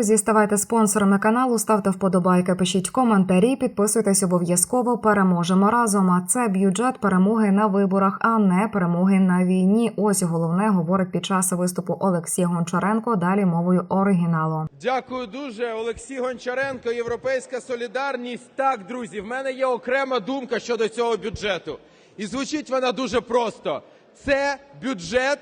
Друзі, ставайте спонсорами каналу, ставте вподобайки, пишіть коментарі, підписуйтесь обов'язково. Переможемо разом. А це бюджет перемоги на виборах, а не перемоги на війні. Ось головне говорить під час виступу Олексій Гончаренко. Далі мовою оригіналу. Дякую дуже, Олексій Гончаренко, Європейська солідарність. Так, друзі, в мене є окрема думка щодо цього бюджету. І звучить вона дуже просто: це бюджет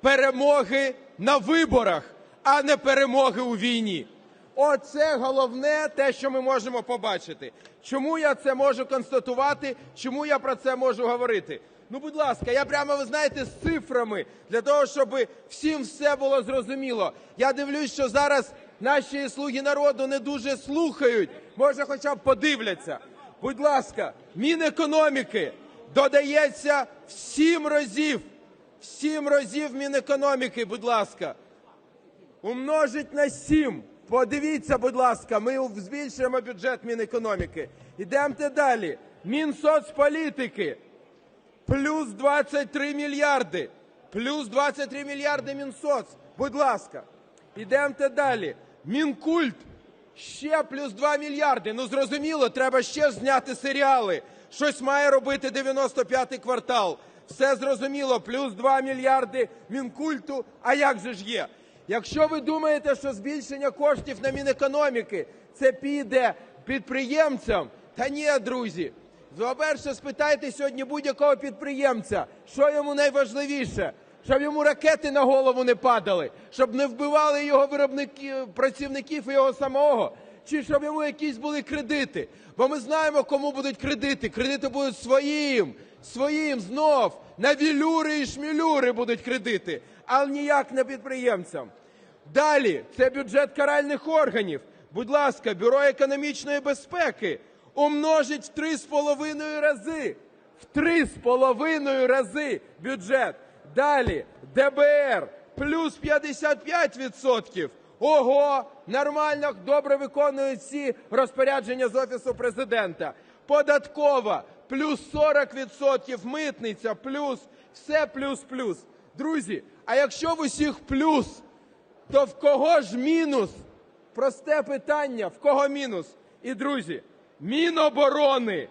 перемоги на виборах, а не перемоги у війні. Оце головне те, що ми можемо побачити. Чому я це можу констатувати? Чому я про це можу говорити? Ну, будь ласка, я прямо, ви знаєте, з цифрами для того, щоб всім все було зрозуміло. Я дивлюсь, що зараз наші слуги народу не дуже слухають. Може, хоча б подивляться. Будь ласка, Мінекономіки додається в сім разів. В сім разів Мінекономіки, будь ласка. Умножить на 7. Подивіться, будь ласка, ми збільшуємо бюджет Мінекономіки. Ідемте далі. Мінсоцполітики. Плюс 23 мільярди. Плюс 23 мільярди Мінсоц. Будь ласка. Ідемте далі. Мінкульт. Ще плюс 2 мільярди. Ну зрозуміло, треба ще зняти серіали. Щось має робити 95-й квартал. Все зрозуміло, плюс 2 мільярди Мінкульту. А як же ж є? Якщо ви думаєте, що збільшення коштів на Мінекономіки це піде підприємцям, та ні, друзі. По-перше, спитайте сьогодні будь-якого підприємця, що йому найважливіше, щоб йому ракети на голову не падали, щоб не вбивали його виробники, працівників і його самого, чи щоб йому якісь були кредити. Бо ми знаємо, кому будуть кредити. Кредити будуть своїм, своїм знов. На вілюри і шмілюри будуть кредити, але ніяк не підприємцям. Далі це бюджет каральних органів. Будь ласка, бюро економічної безпеки умножить в 3,5 рази. В 3,5 рази бюджет. Далі ДБР плюс 55%. Ого, нормально, добре виконують всі розпорядження з Офісу президента. Податкова плюс 40%, митниця плюс, все плюс-плюс. Друзі, а якщо в усіх плюс, то в кого ж мінус? Просте питання, в кого мінус? І друзі, Міноборони.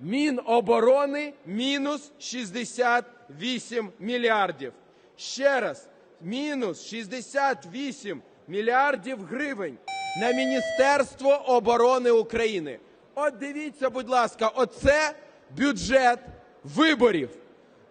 Міноборони мінус 68 мільярдів. Ще раз, мінус 68 мільярдів гривень на Міністерство оборони України. От дивіться, будь ласка, оце бюджет виборів.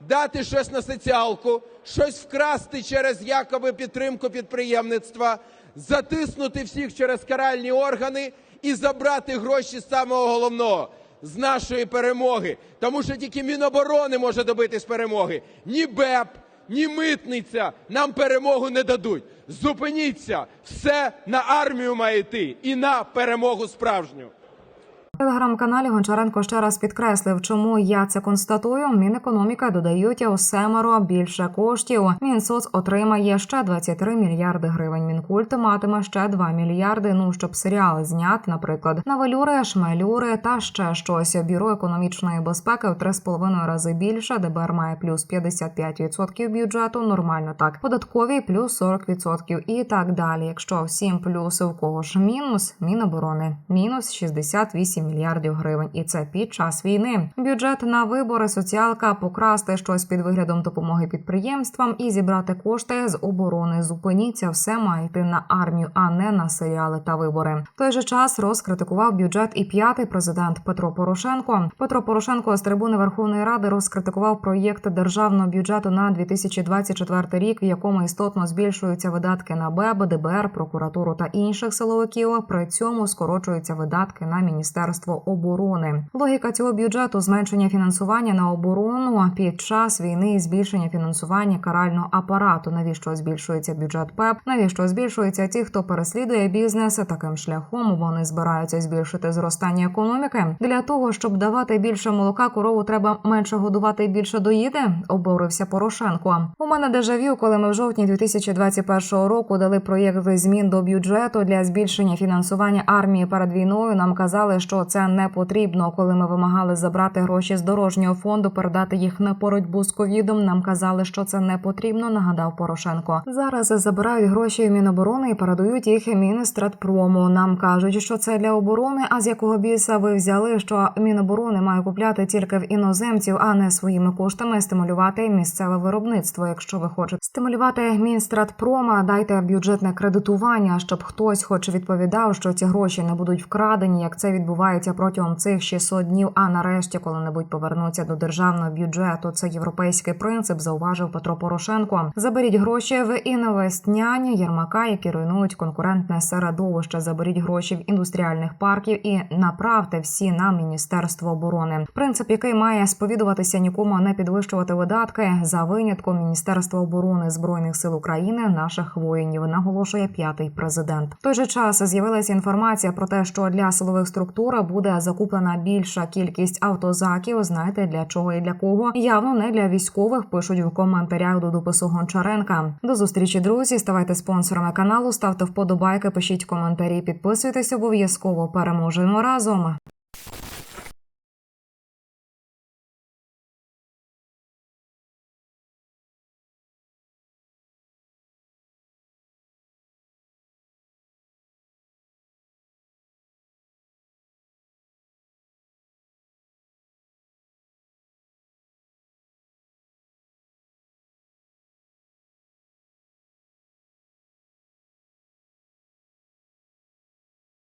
Дати щось на соціалку, щось вкрасти через якоби підтримку підприємництва, затиснути всіх через каральні органи і забрати гроші з самого головного з нашої перемоги. Тому що тільки Міноборони може добитись перемоги. Ні БЕП, ні митниця нам перемогу не дадуть. Зупиніться, все на армію має йти і на перемогу справжню. Телеграм-каналі Гончаренко ще раз підкреслив, чому я це констатую. Мінекономіка додають у семеро більше коштів. Мінсоц отримає ще 23 мільярди гривень. Мінкульт матиме ще 2 мільярди. Ну щоб серіали зняти, наприклад, на велюри, шмелюри та ще щось. Бюро економічної безпеки в 3,5 рази більше. ДБР має плюс 55% бюджету. Нормально так. Податкові плюс 40% і так далі. Якщо всім плюс у кого ж мінус, міноборони мінус 68 мільярдів гривень, і це під час війни. Бюджет на вибори, соціалка, покрасти щось під виглядом допомоги підприємствам і зібрати кошти з оборони. Зупиніться, все має йти на армію, а не на серіали та вибори. В той же час розкритикував бюджет і п'ятий президент Петро Порошенко. Петро Порошенко з трибуни Верховної Ради розкритикував проєкт державного бюджету на 2024 рік, в якому істотно збільшуються видатки на БЕБ, ДБР, прокуратуру та інших силовиків. При цьому скорочуються видатки на міністерство оборони. Логіка цього бюджету зменшення фінансування на оборону під час війни і збільшення фінансування карального апарату. Навіщо збільшується бюджет ПЕП? Навіщо збільшуються ті, хто переслідує бізнес таким шляхом? Вони збираються збільшити зростання економіки для того, щоб давати більше молока. Корову треба менше годувати і більше доїти. Обурився Порошенко. У мене дежавю, коли ми в жовтні 2021 року дали проєкт змін до бюджету для збільшення фінансування армії перед війною. Нам казали, що це не потрібно. Коли ми вимагали забрати гроші з дорожнього фонду, передати їх на боротьбу з ковідом. Нам казали, що це не потрібно. Нагадав Порошенко. Зараз забирають гроші Міноборони і передають їх Мінстратпрому. Нам кажуть, що це для оборони. А з якого біса ви взяли, що Міноборони має купляти тільки в іноземців, а не своїми коштами стимулювати місцеве виробництво. Якщо ви хочете стимулювати Мінстратпрома, дайте бюджетне кредитування, щоб хтось, хоч відповідав, що ці гроші не будуть вкрадені, як це відбувається протягом цих 600 днів. А нарешті, коли-небудь повернуться до державного бюджету. Це європейський принцип, зауважив Петро Порошенко. Заберіть гроші в інвестняні Єрмака, які руйнують конкурентне середовище. Заберіть гроші в індустріальних парків і направте всі на міністерство оборони. Принцип, який має сповідуватися нікому не підвищувати видатки за винятком Міністерства оборони збройних сил України, наших воїнів, наголошує п'ятий президент. В той же час з'явилася інформація про те, що для силових структур буде закуплена більша кількість автозаків. Знаєте для чого і для кого? Явно не для військових. Пишуть в коментарях до допису Гончаренка. До зустрічі, друзі. Ставайте спонсорами каналу, ставте вподобайки, пишіть коментарі, підписуйтесь обов'язково. Переможемо разом.